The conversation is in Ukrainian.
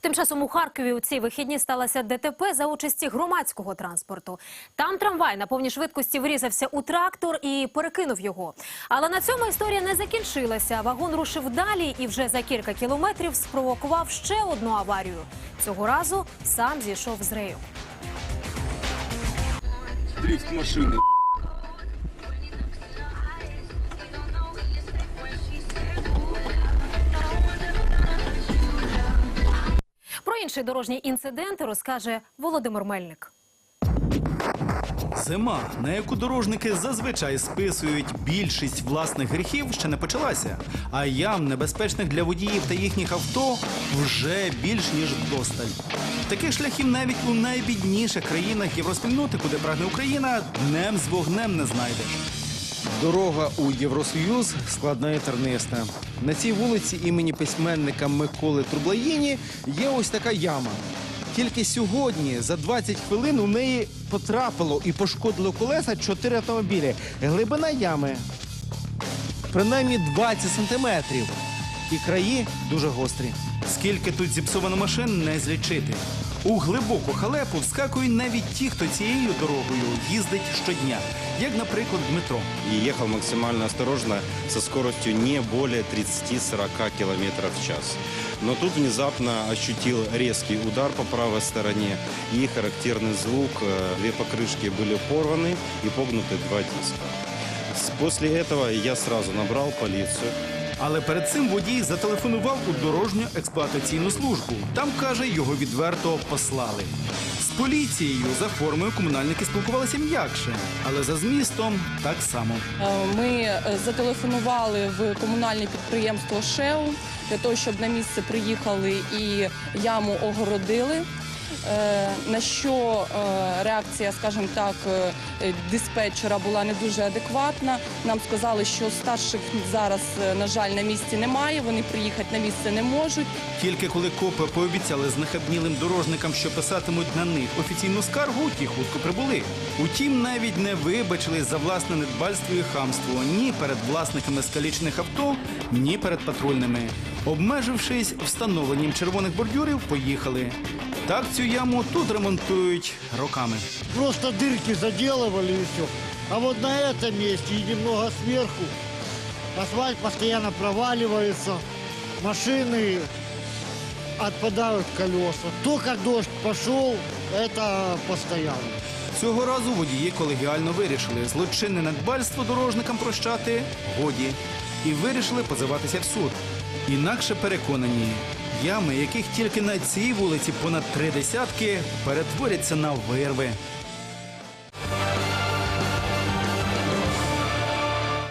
Тим часом у Харкові у ці вихідні сталося ДТП за участі громадського транспорту. Там трамвай на повній швидкості врізався у трактор і перекинув його. Але на цьому історія не закінчилася. Вагон рушив далі і вже за кілька кілометрів спровокував ще одну аварію. Цього разу сам зійшов з рею. дрифт машины. Про інший дорожній інцидент розкаже Володимир Мельник. Зима, на яку дорожники зазвичай списують більшість власних гріхів, ще не почалася. А ям небезпечних для водіїв та їхніх авто вже більш ніж вдосталь. Таких шляхів навіть у найбідніших країнах Євроспільноти, куди прагне Україна, днем з вогнем не знайдеш. Дорога у Євросоюз складна і тернисна. На цій вулиці імені письменника Миколи Трублаїні є ось така яма. Тільки сьогодні, за 20 хвилин, у неї потрапило і пошкодило колеса чотири автомобілі. Глибина ями принаймні 20 сантиметрів. І краї дуже гострі. Скільки тут зіпсовано машин, не злічити. У глибоку халепу вскакують навіть ті, хто цією дорогою їздить щодня, як, наприклад, Дмитро. и ехал максимально осторожно со скоростью не более 30-40 км в час. Но тут внезапно ощутил резкий удар по правой стороне и характерный звук. Э, Две покрышки были порваны и погнуты два диска. С- После этого я сразу набрал полицию. Але перед цим водій зателефонував у дорожню експлуатаційну службу. Там каже, його відверто послали. З поліцією за формою комунальники спілкувалися м'якше, але за змістом так само. Е, Ми е, зателефонували в комунальне підприємство ШЕУ для того, щоб на місце приїхали і яму огородили. Е, На що е, реакція, скажімо так, е, диспетчера була не дуже адекватна. Нам сказали, що старших зараз, на жаль, на місці немає. Вони приїхати на місце не можуть. Тільки коли копи пообіцяли знахабнілим дорожникам, що писатимуть на них офіційну скаргу, ті хутко прибули. Утім, навіть не вибачили за власне недбальство і хамство ні перед власниками скалічених авто, ні перед патрульними. Обмежившись встановленням червоних бордюрів, поїхали. Так цю яму тут ремонтують роками. Просто дырки заделывали и все. А вот на этом месте и немного сверху асфальт постоянно проваливается, машины отпадают колеса. Только дождь пошел, это постоянно. Цього разу водії колегіально вирішили злочинне надбальство дорожникам прощати годі і вирішили позиватися в суд. Інакше переконані, ями, яких тільки на цій вулиці понад три десятки, перетворяться на вирви.